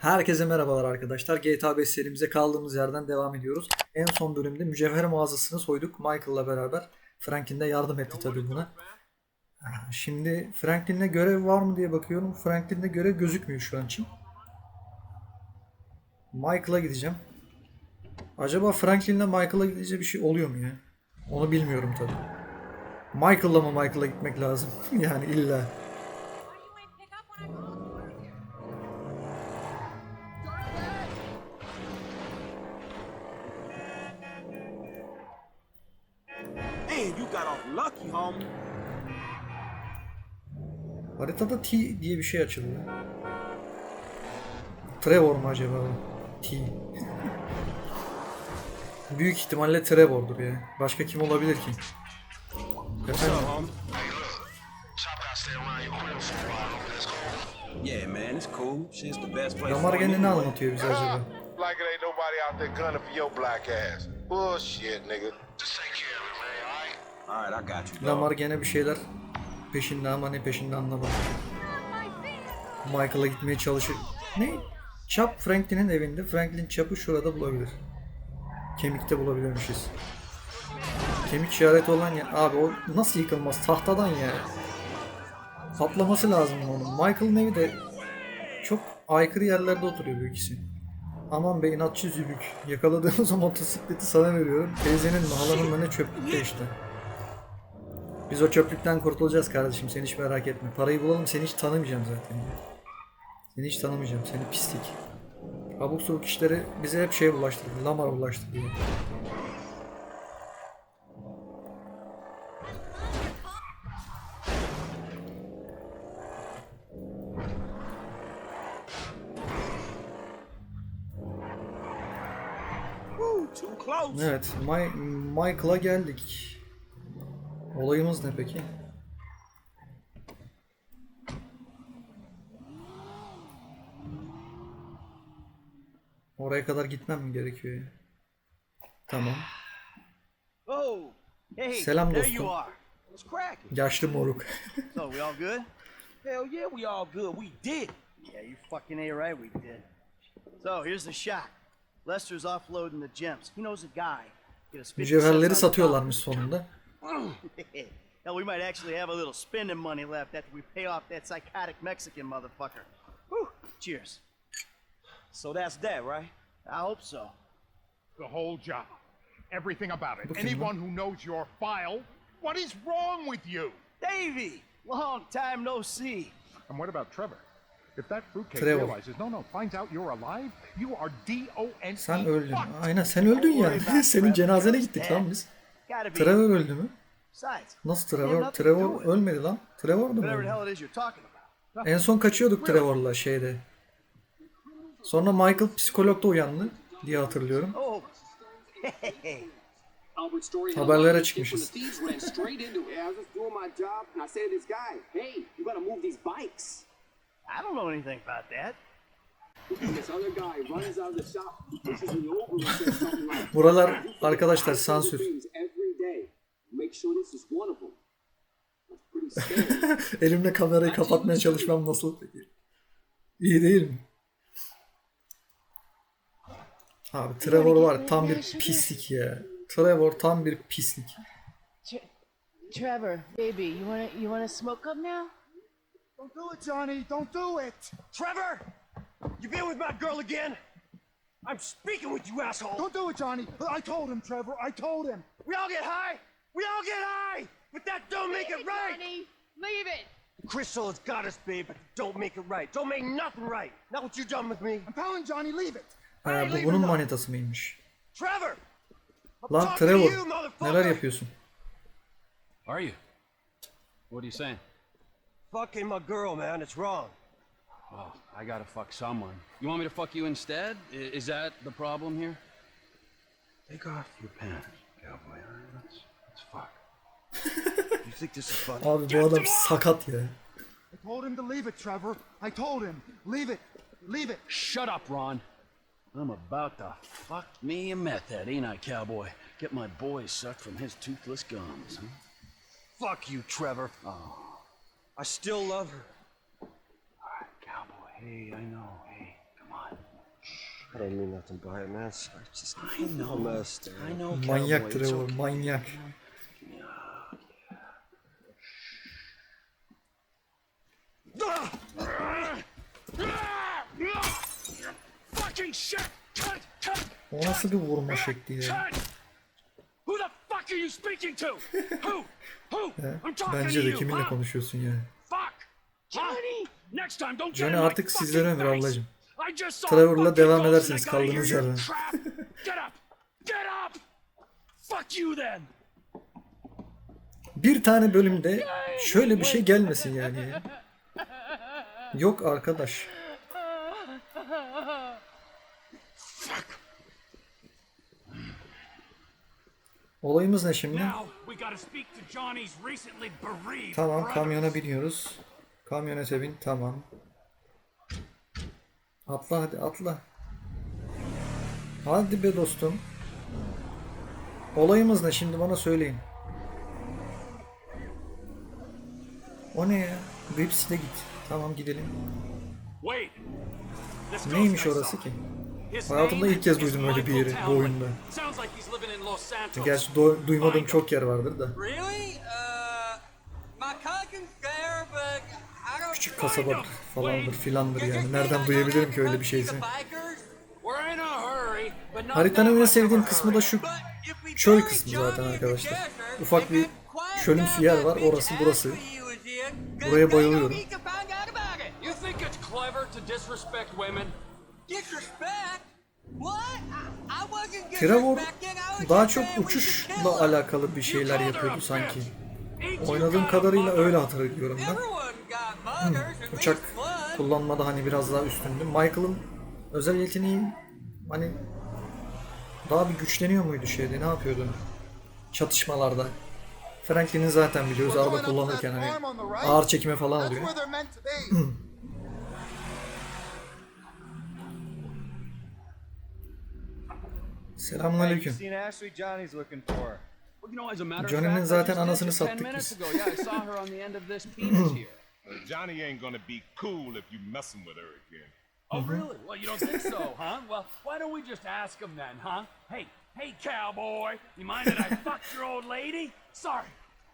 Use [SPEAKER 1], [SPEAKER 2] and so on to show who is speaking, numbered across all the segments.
[SPEAKER 1] Herkese merhabalar arkadaşlar. GTA 5 serimize kaldığımız yerden devam ediyoruz. En son bölümde mücevher mağazasını soyduk Michael'la beraber. Franklin de yardım etti tabii buna. Şimdi Franklin'le görev var mı diye bakıyorum. Franklin'le görev gözükmüyor şu an için. Michael'a gideceğim. Acaba Franklin'le Michael'a gidince bir şey oluyor mu ya? Onu bilmiyorum tabii. Michael'la mı Michael'a gitmek lazım? yani illa. Haritada T diye bir şey açıldı. Trevor mu acaba? T. Büyük ihtimalle Trevor'dur ya. Başka kim olabilir ki? Efendim?
[SPEAKER 2] me
[SPEAKER 1] gene ne anlatıyor bize acaba?
[SPEAKER 3] Like it ain't nobody out there gunning for your black ass. Bullshit, nigga.
[SPEAKER 4] Just take care of it, man, alright?
[SPEAKER 2] All right, I got you. dog.
[SPEAKER 1] Lamar gene bir şeyler peşinde ama ne peşinde anlamadım. Michael'a gitmeye çalışır. Ne? Chap Franklin'in evinde. Franklin Chap'ı şurada bulabilir. Kemikte bulabilirmişiz. Kemik işareti olan ya. Abi o nasıl yıkılmaz? Tahtadan ya. Patlaması lazım onun. Michael'ın evi de çok aykırı yerlerde oturuyor bu ikisi. Aman be inatçı zübük. Yakaladığımız o motosikleti sana veriyorum. Teyzenin mi halanın mı ne çöplükte işte. Biz o çöplükten kurtulacağız kardeşim. Sen hiç merak etme. Parayı bulalım seni hiç tanımayacağım zaten. Seni hiç tanımayacağım. Seni pislik. Abuk subuk işleri bize hep şey bulaştırdı. Lamar bulaştırdı. Evet. My, Michael'a geldik. Olayımız ne peki? Oraya kadar gitmem mi gerekiyor? Tamam.
[SPEAKER 5] Oh, hey,
[SPEAKER 1] Selam dostum. Yaşlı moruk.
[SPEAKER 5] So, we all good?
[SPEAKER 2] Hell yeah, we all good. We did.
[SPEAKER 5] Yeah, you fucking A right, we did. So, here's the shot. Lester's offloading the gems. He knows a guy. Get us 50 cents on
[SPEAKER 1] Mücevherleri satıyorlarmış sonunda.
[SPEAKER 5] Top. Hell, we might actually have a little spending money left after we pay off that psychotic Mexican motherfucker. Whew, cheers.
[SPEAKER 2] So that's that, right?
[SPEAKER 5] I hope so.
[SPEAKER 6] The whole job. Everything about it.
[SPEAKER 1] Bakayım
[SPEAKER 6] Anyone who knows your file, what is wrong with you?
[SPEAKER 5] Davy! Long time no see.
[SPEAKER 6] And what about Trevor? If that fruitcake
[SPEAKER 1] Trevor.
[SPEAKER 6] realizes, no, no, finds out you're alive, you are D-O-N-E.
[SPEAKER 1] Sen öldün.
[SPEAKER 6] fucked.
[SPEAKER 1] Aynen sen öldün ya. Senin cenazene gittik lan biz. Trevor öldü mü? Nasıl Trevor? Trevor ölmedi lan. Trevor da mı öldü? En son kaçıyorduk Trevor'la şeyde. Sonra Michael psikologda uyandı diye hatırlıyorum.
[SPEAKER 5] Oh,
[SPEAKER 1] Haberlere çıkmışız. Buralar
[SPEAKER 7] "You forget
[SPEAKER 1] arkadaşlar sansür.
[SPEAKER 7] Day. Make sure this is one of them." That's pretty scary.
[SPEAKER 1] Elimle kamerayı kapatmaya çalışmam nasıl peki? İyi değil mi? Abi Trevor var tam bir pislik ya. Trevor tam bir pislik.
[SPEAKER 8] Tre- Trevor, baby, you wanna you wanna smoke up now?
[SPEAKER 6] Don't do it, Johnny. Don't do it.
[SPEAKER 2] Trevor, you been with my girl again? I'm speaking with you, asshole.
[SPEAKER 6] Don't do it, Johnny. I told him, Trevor. I told him.
[SPEAKER 2] We all get high. We all get high. But that don't make it right. Johnny.
[SPEAKER 8] leave it.
[SPEAKER 2] Crystal has got us, babe, but don't make it right. Don't make nothing right. Not what you done with me.
[SPEAKER 6] I'm telling Johnny, leave it.
[SPEAKER 1] Ha, bu bunun manitası mıymış?
[SPEAKER 2] Trevor! I'm
[SPEAKER 1] Lan
[SPEAKER 2] talking to you,
[SPEAKER 1] Trevor
[SPEAKER 2] motherfucker!
[SPEAKER 1] neler yapıyorsun?
[SPEAKER 9] Are you? What are you saying?
[SPEAKER 2] Fucking my girl, man. It's wrong.
[SPEAKER 9] Well, I gotta fuck someone. You want me to fuck you instead? I- Is that the problem here? Take off your pants, cowboy. All right, let's let's fuck.
[SPEAKER 2] You think this is funny?
[SPEAKER 1] Abi bu adam sakat ya.
[SPEAKER 6] I told him to leave it, Trevor. I told him. Leave it. Leave it.
[SPEAKER 9] Shut up, Ron. I'm about to fuck me a meth head, ain't I, cowboy? Get my boy sucked from his toothless gums. Huh?
[SPEAKER 2] Fuck you, Trevor.
[SPEAKER 9] Oh,
[SPEAKER 2] I still love her.
[SPEAKER 9] Hey, I know. Hey, come on.
[SPEAKER 2] I didn't mean nothing by it, man. I just
[SPEAKER 9] I know.
[SPEAKER 2] messed.
[SPEAKER 9] I know,
[SPEAKER 1] Manyak Trevor,
[SPEAKER 9] okay.
[SPEAKER 1] manyak.
[SPEAKER 4] Fucking shit! Cut! Cut!
[SPEAKER 1] O nasıl bir vurma şekli ya?
[SPEAKER 4] Who the fuck are you speaking to? Who? Who?
[SPEAKER 1] He?
[SPEAKER 4] I'm talking
[SPEAKER 1] Bence
[SPEAKER 4] to
[SPEAKER 1] de
[SPEAKER 4] you,
[SPEAKER 1] kiminle konuşuyorsun yani?
[SPEAKER 4] Fuck! Johnny! Next time, don't get
[SPEAKER 1] Johnny
[SPEAKER 4] in my
[SPEAKER 1] artık sizlere ömür ablacım. Trevor'la devam edersiniz kaldığınız yerden. Bir tane bölümde şöyle bir şey gelmesin yani. Yok arkadaş. Olayımız ne şimdi? Tamam kamyona biniyoruz. Kamyonete bin tamam. Atla hadi atla. Hadi be dostum. Olayımız ne şimdi bana söyleyin. O ne ya? Grips'le git. Tamam gidelim. Neymiş orası ki? Hayatımda ilk kez duydum öyle bir yeri bu oyunda. Gerçi do- duymadığım çok yer vardır da.
[SPEAKER 10] Really?
[SPEAKER 1] Küçük kasaba falandır filandır yani. Nereden duyabilirim ki öyle bir şeyse? Haritanın en sevdiğim kısmı da şu çöl kısmı zaten arkadaşlar. Ufak bir çölümsü yer var. Orası burası. Buraya bayılıyorum. Trevor daha çok uçuşla alakalı bir şeyler yapıyordu sanki. Oynadığım kadarıyla öyle hatırlıyorum ben.
[SPEAKER 10] At
[SPEAKER 1] Uçak kullanmada hani biraz daha üstündü. Michael'ın özel yeteneği hani daha bir güçleniyor muydu şeyde ne yapıyordu? Çatışmalarda. Franklin'in zaten biliyoruz araba kullanırken hani ağır çekime falan oluyor. Selamünaleyküm.
[SPEAKER 2] Seen Ashley Johnny's looking for her.
[SPEAKER 9] Well, you know, as a matter of
[SPEAKER 1] Johnny'nin
[SPEAKER 9] fact,
[SPEAKER 1] zaten anasını
[SPEAKER 9] 10
[SPEAKER 1] sattık
[SPEAKER 9] minutes
[SPEAKER 1] biz.
[SPEAKER 9] ago. Yeah, I saw her on the end of this penis hmm. here.
[SPEAKER 3] Johnny ain't gonna be cool if you messing with her again.
[SPEAKER 9] Oh, mm-hmm. really? Well, you don't think so, huh? Well, why don't we just ask him then, huh? Hey, hey, cowboy, you mind that I fucked your old lady? Sorry.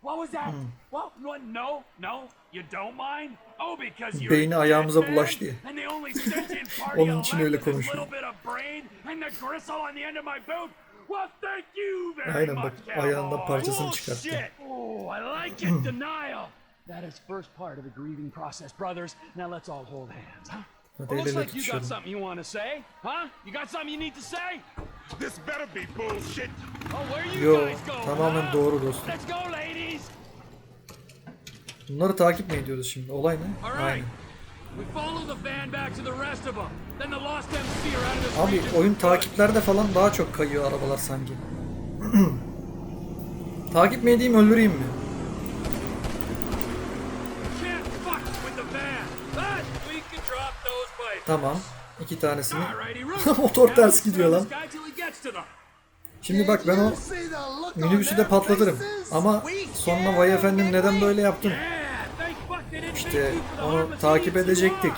[SPEAKER 9] What was that? Well, what? No, no, you don't mind? Oh, because you're
[SPEAKER 1] Beyni
[SPEAKER 9] a
[SPEAKER 1] ayağımıza
[SPEAKER 9] dead man,
[SPEAKER 1] bulaştı.
[SPEAKER 9] And the only sentient part
[SPEAKER 1] Onun
[SPEAKER 9] you
[SPEAKER 1] için öyle
[SPEAKER 9] is this
[SPEAKER 1] konuşuyor.
[SPEAKER 9] little bit of brain and the gristle on the end of my boot. Well, thank you very
[SPEAKER 1] Aynen
[SPEAKER 9] much,
[SPEAKER 1] bak ayağından parçasını çıkarttı.
[SPEAKER 9] Bullshit. Oh, I like it, denial. That is first part of the grieving process, brothers. Now let's all hold hands, huh? Well,
[SPEAKER 1] el
[SPEAKER 9] looks like you got something you want to say, huh? You got something you need to say?
[SPEAKER 3] This better be bullshit.
[SPEAKER 9] Oh, where you
[SPEAKER 1] Yo
[SPEAKER 9] guys go?
[SPEAKER 1] tamamen
[SPEAKER 9] huh?
[SPEAKER 1] doğru dostum.
[SPEAKER 9] Let's go, ladies.
[SPEAKER 1] Bunları takip mi ediyoruz şimdi? Olay ne? Aynen. Abi oyun takiplerde falan daha çok kayıyor arabalar sanki. Takip mi edeyim öldüreyim mi? Tamam. İki tanesini. Motor ters gidiyor lan. Şimdi bak ben o minibüsü de patlatırım. Ama sonra vay efendim neden böyle yaptın? İşte onu takip edecektik.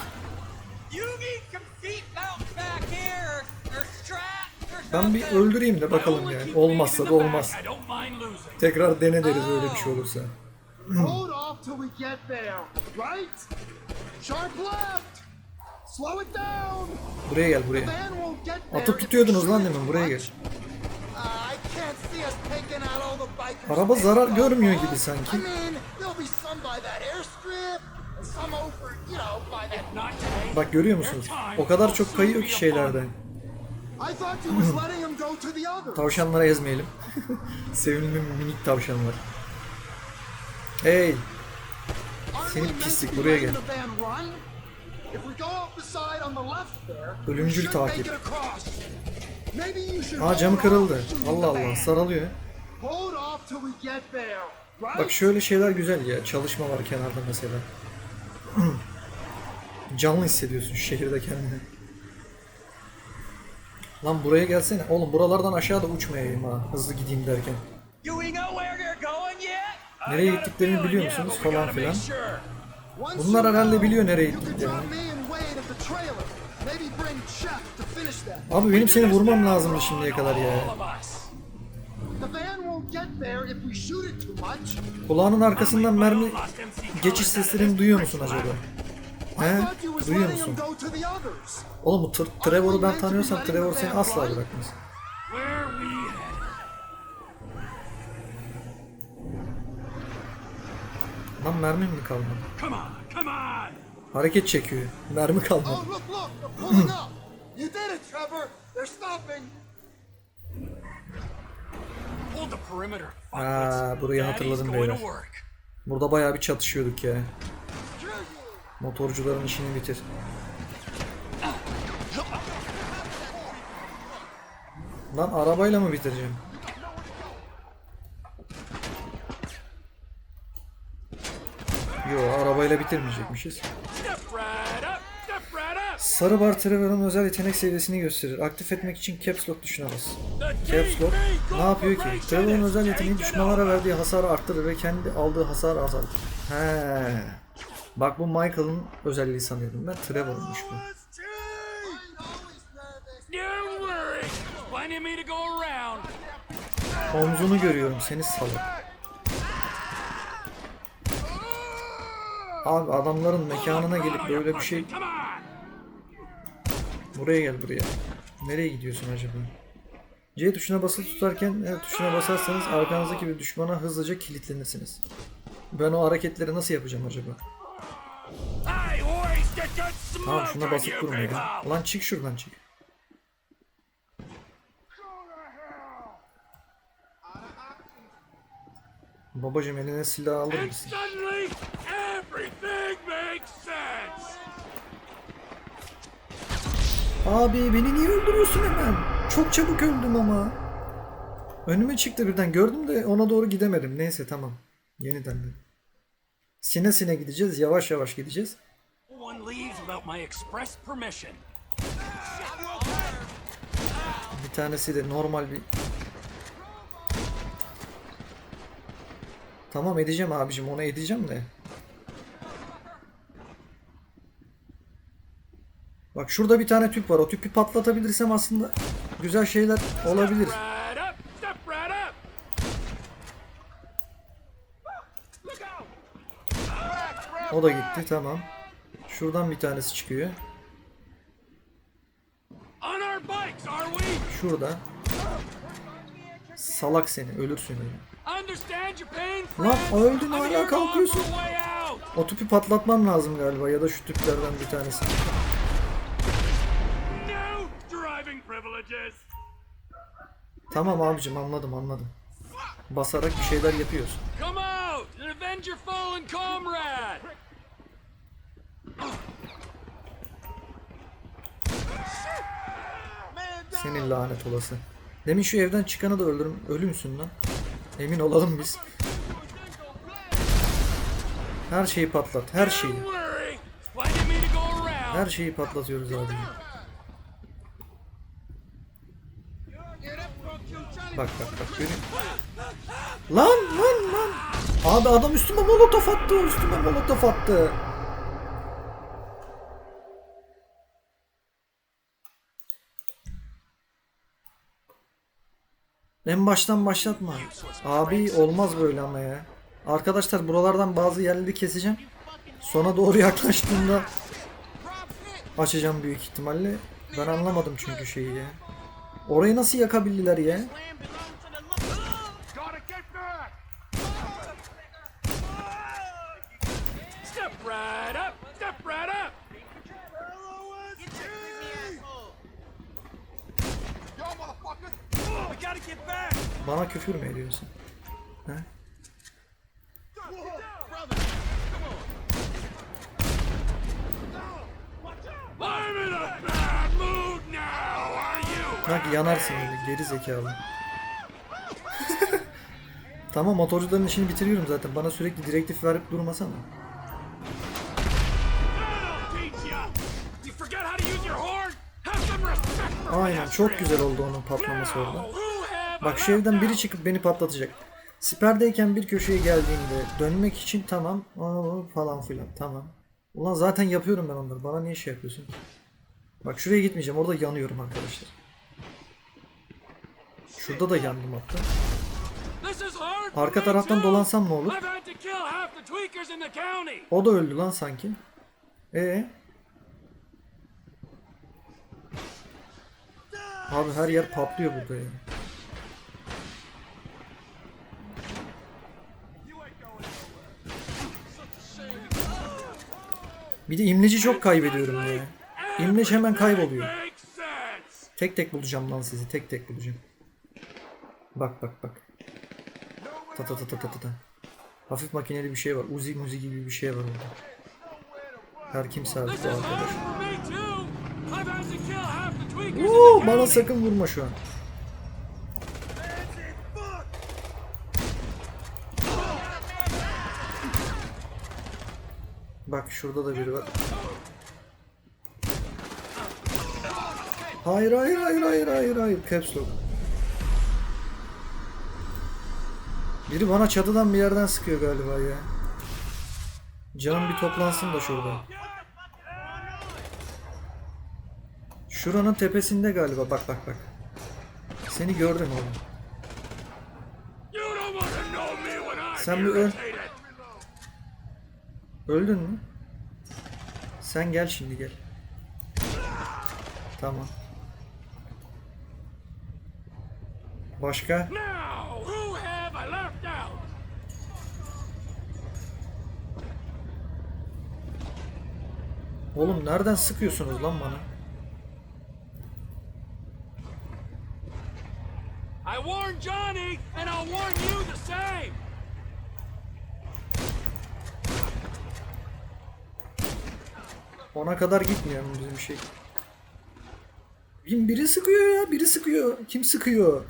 [SPEAKER 1] Ben bir öldüreyim de bakalım yani. Olmazsa da olmaz. Tekrar dene deriz öyle bir şey olursa.
[SPEAKER 6] Hold off till we get there, right? Sharp left. Slow it down.
[SPEAKER 1] Buraya gel buraya. Atıp tutuyordunuz lan demin buraya gel. Araba zarar görmüyor gibi sanki. Bak görüyor musunuz? O kadar çok kayıyor ki şeylerden. Tavşanlara ezmeyelim. Sevimli minik tavşanlar. Hey!
[SPEAKER 6] Meant
[SPEAKER 1] pislik, buraya gel. Ölümcül takip. Aa camı kırıldı. Allah Allah sarılıyor. Bak şöyle şeyler güzel ya. Çalışma var kenarda mesela. Canlı hissediyorsun şu şehirde kendini. Lan buraya gelsene. Oğlum buralardan aşağıda uçmayayım ha. Hızlı gideyim derken. Nereye gittiklerini biliyor musunuz falan filan. Bunlar herhalde biliyor nereye gittiklerini. Abi benim seni vurmam lazımdı şimdiye kadar ya. Kulağının arkasından mermi geçiş seslerini duyuyor musun acaba? He? Duyuyor musun? Oğlum bu Tr- Trevor'u ben tanıyorsam Trevor seni asla bırakmaz. Lan mermi mi kalmadı? Hareket çekiyor. Mermi kalmadı.
[SPEAKER 6] Oh, look, look, they're pulling up. You did it, Trevor. They're stopping.
[SPEAKER 9] Hold the perimeter.
[SPEAKER 1] Aa, burayı hatırladım beyler. Burada bayağı bir çatışıyorduk ya. Motorcuların işini bitir. Lan arabayla mı bitireceğim? Yo arabayla bitirmeyecekmişiz.
[SPEAKER 9] Step right up, step right up.
[SPEAKER 1] Sarı bar Trevor'ın özel yetenek seviyesini gösterir. Aktif etmek için Caps Lock tuşuna Caps Lock ne yapıyor ki? Trevor'ın özel yeteneği düşmanlara verdiği hasarı arttırır ve kendi aldığı hasarı azaltır. He. Bak bu Michael'ın özelliği sanıyordum ben. Trevor'unmuş bu. Omzunu görüyorum seni salak. Abi adamların mekanına gelip böyle bir şey... Buraya gel buraya. Nereye gidiyorsun acaba? C tuşuna basılı tutarken E tuşuna basarsanız arkanızdaki bir düşmana hızlıca kilitlenirsiniz. Ben o hareketleri nasıl yapacağım acaba? Tamam şuna basıp
[SPEAKER 9] you,
[SPEAKER 1] durma ya.
[SPEAKER 9] people.
[SPEAKER 1] Lan çık şuradan çık. Babacım eline silah alır mısın? Abi beni niye öldürüyorsun hemen? Çok çabuk öldüm ama. Önüme çıktı birden gördüm de ona doğru gidemedim. Neyse tamam. Yeniden de. Sine sine gideceğiz. Yavaş yavaş gideceğiz. Bir tanesi de normal bir... Tamam edeceğim abicim onu edeceğim de. Bak şurada bir tane tüp var. O tüpü patlatabilirsem aslında güzel şeyler olabilir. O da gitti tamam. Şuradan bir tanesi çıkıyor. Şurada. Salak seni ölürsün öyle. Lan öldün hala kalkıyorsun. O tüpü patlatmam lazım galiba ya da şu tüplerden bir tanesi. Tamam abicim anladım anladım. Basarak bir şeyler
[SPEAKER 9] comrade.
[SPEAKER 1] Senin lanet olası. Demin şu evden çıkanı da öldürüm. Ölü müsün lan? Emin olalım biz. Her şeyi patlat. Her şeyi. Her şeyi patlatıyoruz abi. Bak bak bak musun? Lan lan lan. Abi adam üstüme molotof attı. Üstüme molotof attı. En baştan başlatma. Abi olmaz böyle ama ya. Arkadaşlar buralardan bazı yerleri keseceğim. Sona doğru yaklaştığımda açacağım büyük ihtimalle. Ben anlamadım çünkü şeyi ya. Orayı nasıl yakabildiler ya?
[SPEAKER 9] Up. Up. Back.
[SPEAKER 1] Bana küfür mü ediyorsun? He?
[SPEAKER 9] I'm in a bad
[SPEAKER 1] Bak yanarsın öyle geri zekalı. tamam motorcuların işini bitiriyorum zaten. Bana sürekli direktif verip durmasana. Aynen çok güzel oldu onun patlaması orada. Bak şu evden biri çıkıp beni patlatacak. Siperdeyken bir köşeye geldiğimde dönmek için tamam aa, falan filan tamam. Ulan zaten yapıyorum ben onları. Bana niye şey yapıyorsun? Bak şuraya gitmeyeceğim. Orada yanıyorum arkadaşlar. Şurada da yandım hatta. Arka taraftan dolansam ne olur? O da öldü lan sanki. E Abi her yer patlıyor burada ya. Bir de imleci çok kaybediyorum ya. İmleç hemen kayboluyor. Tek tek bulacağım lan sizi. Tek tek bulacağım. Bak bak bak. Ta ta ta ta ta ta ta. Hafif makineli bir şey var. Uzi muzi gibi bir şey var orada. Her kimse abi bu arkadaş. Oo, bana sakın vurma şu an. Bak şurada da biri var. Hayır hayır hayır hayır hayır hayır caps lock. Biri bana çatıdan bir yerden sıkıyor galiba ya. Canım bir toplansın da şurada. Şuranın tepesinde galiba. Bak bak bak. Seni gördüm oğlum. Sen bir öl. Öldün mü? Sen gel şimdi gel. Tamam. Başka?
[SPEAKER 9] Now, who have I left out?
[SPEAKER 1] Oğlum nereden sıkıyorsunuz lan bana?
[SPEAKER 9] I warned Johnny, and I'll warn you the same.
[SPEAKER 1] Ona kadar gitmiyor mu bizim şey? Bin biri sıkıyor ya, biri sıkıyor. Kim sıkıyor?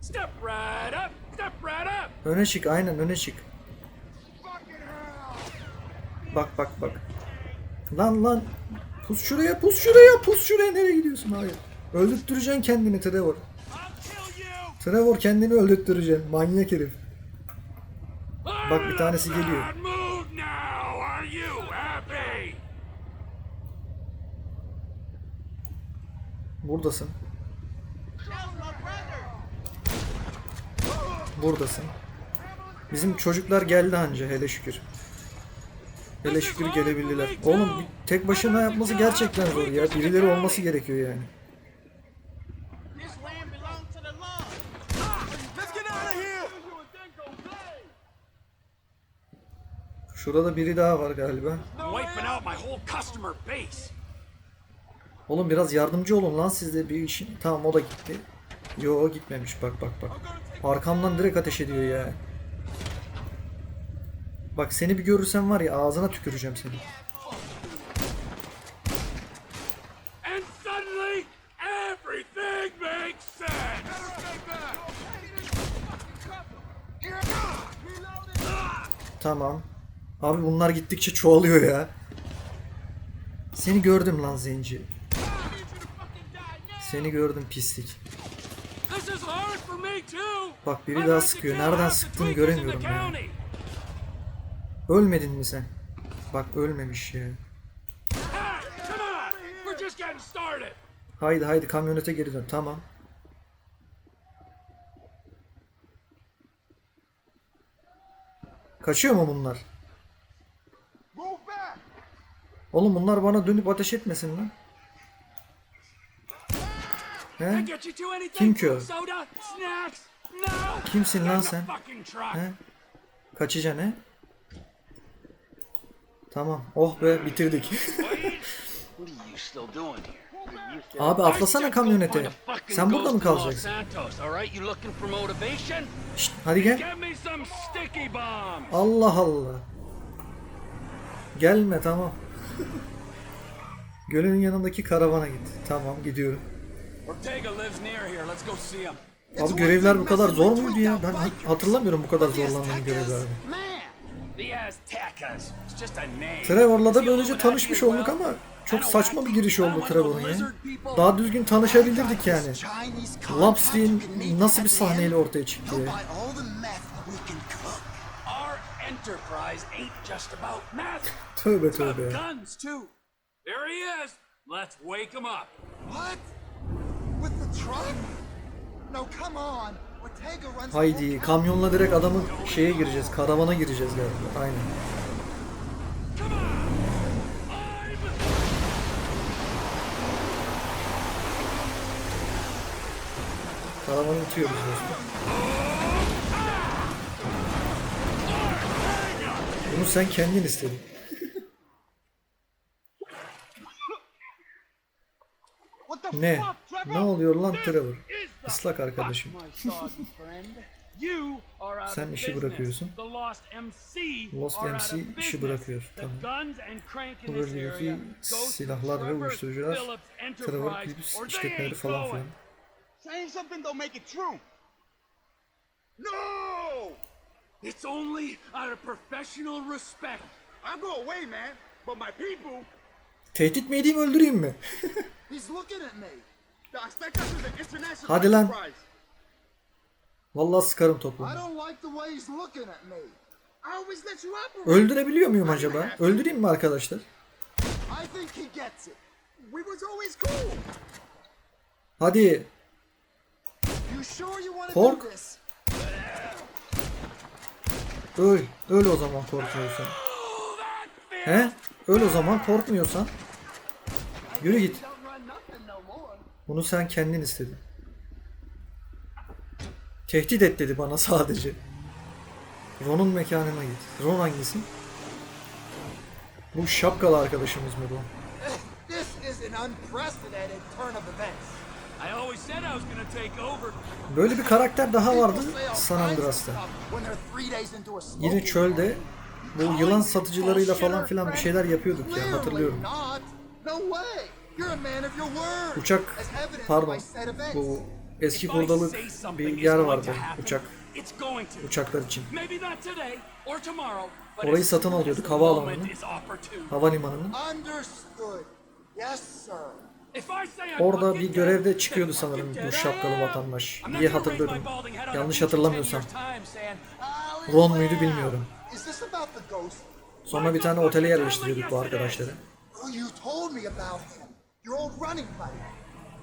[SPEAKER 9] Step right up, step right up.
[SPEAKER 1] Öne çık, aynen öne çık. Bak bak bak. Lan lan. Pus şuraya, pus şuraya, pus şuraya. Nereye gidiyorsun? Hayır. Öldürttüreceksin kendini Trevor. Trevor kendini öldürttüreceksin. Manyak herif. Bak bir tanesi geliyor. Buradasın. Buradasın. Bizim çocuklar geldi anca hele şükür. Hele şükür gelebildiler. Oğlum tek başına yapması gerçekten zor ya. Birileri olması gerekiyor yani. Şurada biri daha var galiba. Oğlum biraz yardımcı olun lan siz de bir işin. Tamam o da gitti. Yo gitmemiş bak bak bak. Arkamdan direkt ateş ediyor ya. Bak seni bir görürsem var ya ağzına tüküreceğim seni. Tamam. Abi bunlar gittikçe çoğalıyor ya. Seni gördüm lan zenci. Seni gördüm pislik. Bak biri daha sıkıyor. Nereden sıktığını göremiyorum ya. Ölmedin mi sen? Bak ölmemiş ya. Haydi haydi kamyonete geri dön. Tamam. Kaçıyor mu bunlar? Oğlum bunlar bana dönüp ateş etmesin lan. He? Kim ki o? Kimsin lan sen? He? Kaçacaksın he? Tamam. Oh be bitirdik. Abi atlasana kamyonete. Sen burada mı kalacaksın? Şşt, hadi gel. Allah Allah. Gelme tamam. Gölün yanındaki karavana git. Tamam gidiyorum. Abi görevler bu kadar zor muydu ya? Ben hat- hatırlamıyorum bu kadar zorlandığım görevlerde. Trevor'la da böylece tanışmış olduk ama çok saçma bir giriş oldu
[SPEAKER 9] the
[SPEAKER 1] ya. Daha düzgün tanışabilirdik yani. Lapstream nasıl bir sahneyle ortaya çıktı ya? Tövbe tövbe.
[SPEAKER 9] guns too. There he is. Let's wake him up.
[SPEAKER 6] What? With the truck? No, come on.
[SPEAKER 1] Haydi kamyonla direkt adamın şeye gireceğiz. Karavana gireceğiz galiba. Aynen. Karavanı itiyoruz dostum. Bunu sen kendin istedin. Ne? Ne oluyor lan Trevor? Islak arkadaşım. Sen işi bırakıyorsun.
[SPEAKER 9] Lost MC
[SPEAKER 1] işi bırakıyor, tamam.
[SPEAKER 9] to
[SPEAKER 1] silahlar ve uyuşturucular, Trevor Phillips işletmeleri falan filan.
[SPEAKER 6] Saying something don't make it true. No!
[SPEAKER 9] It's only out of professional respect.
[SPEAKER 6] I'll go away, man. But my people,
[SPEAKER 1] Tehdit mi edeyim öldüreyim mi?
[SPEAKER 6] he's looking at me.
[SPEAKER 1] Hadi lan. Vallahi sıkarım
[SPEAKER 6] operate.
[SPEAKER 1] Öldürebiliyor muyum acaba? Öldüreyim mi arkadaşlar? Hadi. Kork. Öl. Öl o zaman korkmuyorsan. He? Öl o zaman korkmuyorsan. Yürü git.
[SPEAKER 6] Don't run nothing no more.
[SPEAKER 1] Bunu sen kendin istedin. Tehdit et dedi bana sadece. Ron'un mekanına git. Ron hangisi? Bu şapkalı arkadaşımız mı Ron?
[SPEAKER 6] This is an unprecedented turn of events.
[SPEAKER 9] I always said I was gonna take over.
[SPEAKER 1] Böyle bir karakter daha vardı San Andreas'ta. Yine çölde bu yılan satıcılarıyla falan filan bir şeyler yapıyorduk ya hatırlıyorum.
[SPEAKER 6] Not. No way. You're a man of your word.
[SPEAKER 1] Uçak pardon
[SPEAKER 6] by said events.
[SPEAKER 1] bu eski kurdalık
[SPEAKER 9] say something
[SPEAKER 1] bir yer vardı uçak
[SPEAKER 9] It's going to.
[SPEAKER 1] uçaklar için.
[SPEAKER 9] Maybe not today or tomorrow. But
[SPEAKER 1] Orayı satın alıyorduk, havaalanını.
[SPEAKER 9] moment is opportune.
[SPEAKER 1] Havalimanının.
[SPEAKER 6] Understood. Yes, sir.
[SPEAKER 9] If I say I'm
[SPEAKER 1] Orada bir görevde çıkıyordu sanırım bu şapkalı vatandaş diye hatırlıyorum. Yanlış
[SPEAKER 9] beach in 10
[SPEAKER 1] hatırlamıyorsam. Ron muydu bilmiyorum. Sonra bir tane otele yerleştiriyorduk bu arkadaşları.
[SPEAKER 6] Your old running buddy.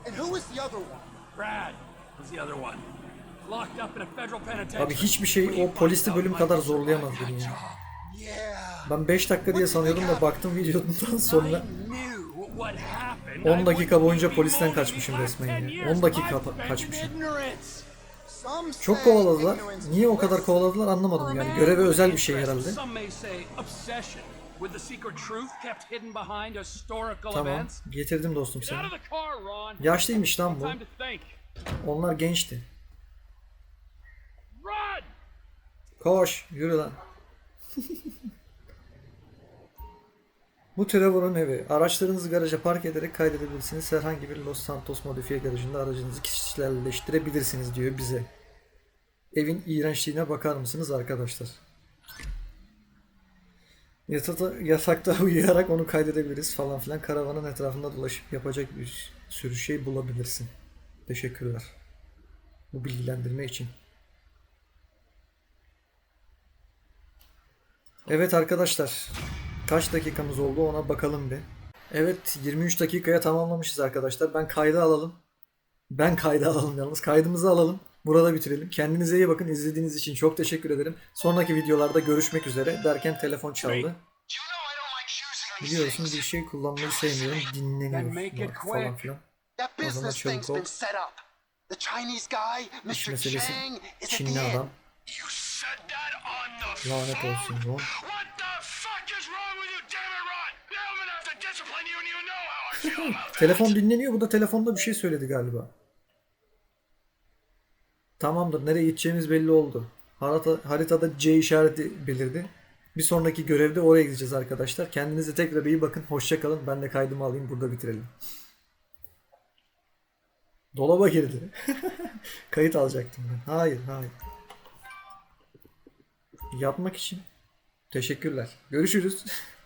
[SPEAKER 6] And who is the other one?
[SPEAKER 9] Brad was the other one. Locked up in a federal penitentiary.
[SPEAKER 1] Abi hiçbir şey o polisli bölüm kadar zorlayamaz beni ya. Ben 5 dakika diye sanıyordum da baktım videodan sonra
[SPEAKER 9] I knew what happened.
[SPEAKER 1] 10
[SPEAKER 9] I
[SPEAKER 1] dakika boyunca polisten kaçmışım resmen
[SPEAKER 9] 10
[SPEAKER 1] ya.
[SPEAKER 9] years
[SPEAKER 1] 10 dakika kaçmışım. Çok kovaladılar. Niye o kadar kovaladılar anlamadım yani. Göreve özel bir şey herhalde.
[SPEAKER 9] With the secret truth kept hidden behind historical
[SPEAKER 1] Tamam.
[SPEAKER 9] events.
[SPEAKER 1] Getirdim dostum
[SPEAKER 9] Get out
[SPEAKER 1] seni.
[SPEAKER 9] of the car, Ron.
[SPEAKER 1] Yaşlıymış lan bu.
[SPEAKER 9] Time to think.
[SPEAKER 1] Onlar gençti.
[SPEAKER 9] Run!
[SPEAKER 1] Koş, yürü lan. Bu Trevor'un evi. Araçlarınızı garaja park ederek kaydedebilirsiniz. Herhangi bir Los Santos modifiye garajında aracınızı kişiselleştirebilirsiniz diyor bize. Evin iğrençliğine bakar mısınız arkadaşlar? Yasakta, yasakta uyuyarak onu kaydedebiliriz falan filan. Karavanın etrafında dolaşıp yapacak bir sürü şey bulabilirsin. Teşekkürler. Bu bilgilendirme için. Evet arkadaşlar. Kaç dakikamız oldu ona bakalım bir. Evet 23 dakikaya tamamlamışız arkadaşlar. Ben kayda alalım. Ben kayda alalım yalnız. Kaydımızı alalım. Burada bitirelim. Kendinize iyi bakın. İzlediğiniz için çok teşekkür ederim. Sonraki videolarda görüşmek üzere derken telefon çaldı. Biliyorsun bir şey kullanmayı sevmiyorum. Dinleniyor
[SPEAKER 9] Then make it
[SPEAKER 1] var falan filan. O zaman çabuk ol. İş
[SPEAKER 6] Mr.
[SPEAKER 1] meselesi
[SPEAKER 6] Chang, is at
[SPEAKER 1] Çinli adam. Lanet olsun
[SPEAKER 4] that.
[SPEAKER 1] Telefon dinleniyor. Bu da telefonda bir şey söyledi galiba. Tamamdır. Nereye gideceğimiz belli oldu. Harita, haritada C işareti belirdi. Bir sonraki görevde oraya gideceğiz arkadaşlar. Kendinize tekrar iyi bakın. Hoşçakalın. Ben de kaydımı alayım. Burada bitirelim. Dolaba girdi. Kayıt alacaktım ben. Hayır, hayır. Yapmak için. Teşekkürler. Görüşürüz.